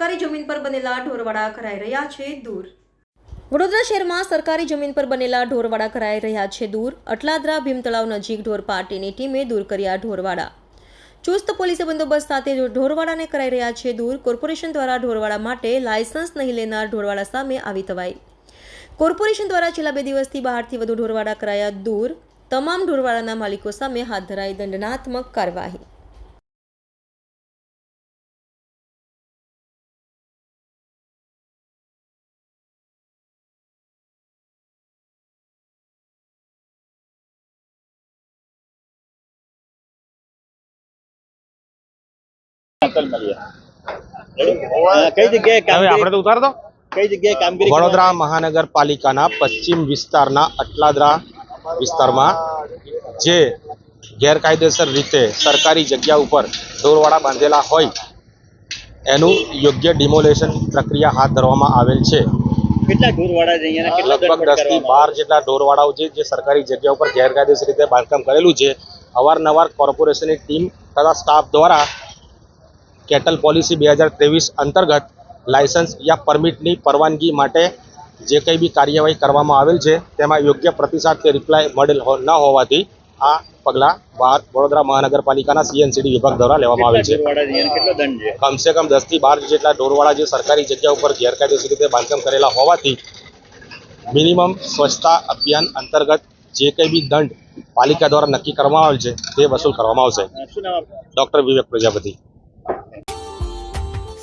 સરકારી જમીન પર બનેલા ઢોરવાડા કરાઈ રહ્યા છે દૂર. વડોદરા શહેરમાં સરકારી જમીન પર બનેલા ઢોરવાડા કરાઈ રહ્યા છે દૂર. અટલાદરા ભીમ તળાવ નજીક ઢોર પાર્ટીની ટીમે દૂર કર્યા ઢોરવાડા. ચુસ્ત પોલીસે બંદોબસ્ત સાથે ઢોરવાડાને કરાઈ રહ્યા છે દૂર. કોર્પોરેશન દ્વારા ઢોરવાડા માટે લાયસન્સ નહીં લેનાર ઢોરવાડા સામે આવી તવાઈ. કોર્પોરેશન દ્વારા છેલ્લા બે દિવસથી બહારથી વધુ ઢોરવાડા કરાયા દૂર. તમામ ઢોરવાડાના માલિકો સામે હાથ ધરાઈ દંડનાત્મક કાર્યવાહી. અંકલ મળીએ કઈ જગ્યાએ આપણે તો ઉતાર દો કઈ જગ્યાએ કામગીરી વડોદરા મહાનગરપાલિકાના પશ્ચિમ વિસ્તારના અટલાદરા વિસ્તારમાં જે ગેરકાયદેસર રીતે સરકારી જગ્યા ઉપર ઢોરવાડા બાંધેલા હોય એનું યોગ્ય ડિમોલેશન પ્રક્રિયા હાથ ધરવામાં આવેલ છે. કેટલા ઢોરવાડા લગભગ દસથી બાર જેટલા ઢોરવાડાઓ છે જે સરકારી જગ્યા ઉપર ગેરકાયદેસર રીતે બાંધકામ કરેલું છે. અવારનવાર કોર્પોરેશનની ટીમ તથા સ્ટાફ દ્વારા કેટલ પોલિસી બે હજાર ત્રેવીસ અંતર્ગત લાયસન્સ યા પરમિટની પરવાનગી માટે જે કંઈ બી કાર્યવાહી કરવામાં આવેલ છે તેમાં યોગ્ય પ્રતિસાદ કે રિપ્લાય મળેલ ન હોવાથી આ પગલાં બહાર વડોદરા મહાનગરપાલિકાના સીએનસીડી વિભાગ દ્વારા લેવામાં આવેલ છે. કમસે કમ દસથી બાર જેટલા ઢોરવાળા જે સરકારી જગ્યા ઉપર ગેરકાયદેસર રીતે બાંધકામ કરેલા હોવાથી મિનિમમ સ્વચ્છતા અભિયાન અંતર્ગત જે કંઈ બી દંડ પાલિકા દ્વારા નક્કી કરવામાં આવેલ છે તે વસૂલ કરવામાં આવશે? Doctor Vivek Prajapati.